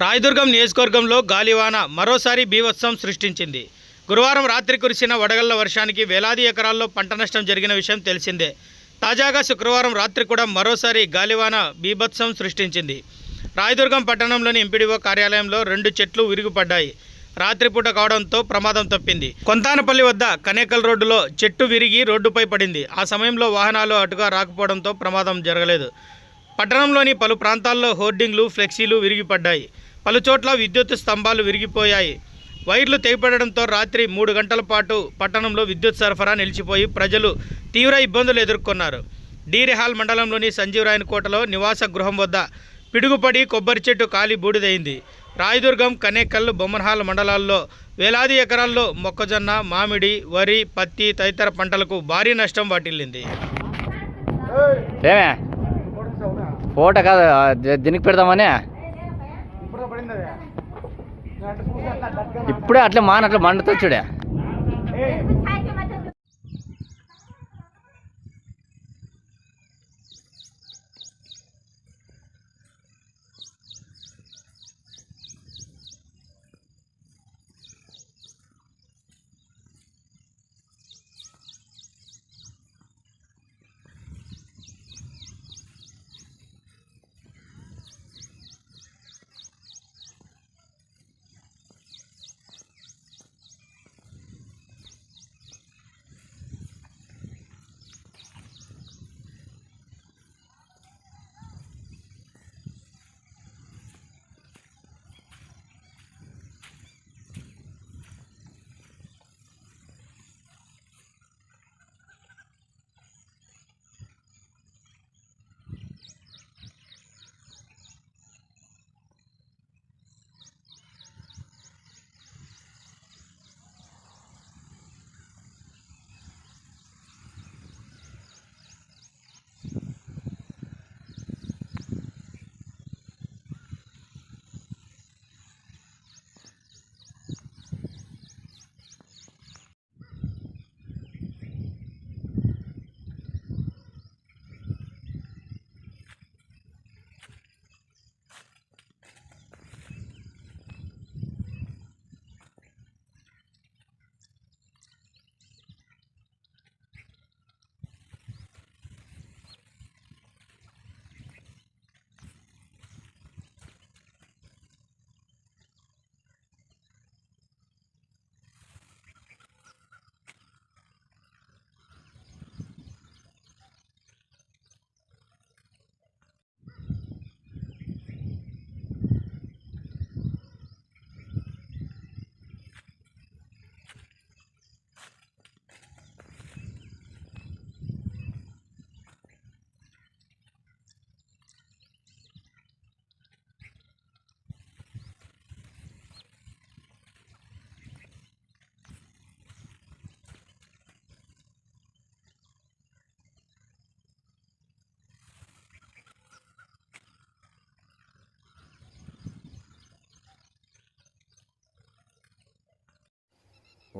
రాయదుర్గం నియోజకవర్గంలో గాలివాన మరోసారి బీభత్సం సృష్టించింది. గురువారం రాత్రి కురిసిన వడగళ్ళ వర్షానికి వేలాది ఎకరాల్లో పంట నష్టం జరిగిన విషయం తెలిసిందే. తాజాగా శుక్రవారం రాత్రి కూడా మరోసారి గాలివాన బీభత్సం సృష్టించింది. రాయదుర్గం పట్టణంలోని ఎంపీడీఓ కార్యాలయంలో రెండు చెట్లు విరిగిపడ్డాయి. రాత్రిపూట కావడంతో ప్రమాదం తప్పింది. కొంతానపల్లి వద్ద కనేకల్ రోడ్డులో చెట్టు విరిగి రోడ్డుపై పడింది. ఆ సమయంలో వాహనాలు అటుగా రాకపోవడంతో ప్రమాదం జరగలేదు. పట్టణంలోని పలు ప్రాంతాల్లో హోర్డింగ్లు ఫ్లెక్సీలు విరిగిపడ్డాయి. పలుచోట్ల విద్యుత్ స్తంభాలు విరిగిపోయాయి. వైర్లు తెగిపడడంతో రాత్రి మూడు గంటల పాటు పట్టణంలో విద్యుత్ సరఫరా నిలిచిపోయి ప్రజలు తీవ్ర ఇబ్బందులు ఎదుర్కొన్నారు. డీరిహాల్ మండలంలోని సంజీవరాయన్ కోటలో నివాస గృహం వద్ద పిడుగుపడి కొబ్బరి చెట్టు కాలి బూడిదైంది. రాయదుర్గం కనేకల్ బొమ్మన్హాల్ మండలాల్లో వేలాది ఎకరాల్లో మొక్కజొన్న మామిడి వరి పత్తి తదితర పంటలకు భారీ నష్టం వాటిల్లింది. ఫోటో కాదు దీనికి పెడదామని. ఇప్పుడే అట్లా మాన అట్లా మండుతో చూడే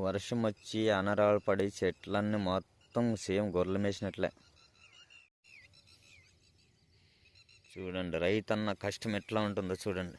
వర్షం వచ్చి అనరాలు పడి చెట్లన్నీ మొత్తం సేమ్ గొర్రెలు మేసినట్లే చూడండి రైతన్న కష్టం ఎట్లా ఉంటుందో చూడండి.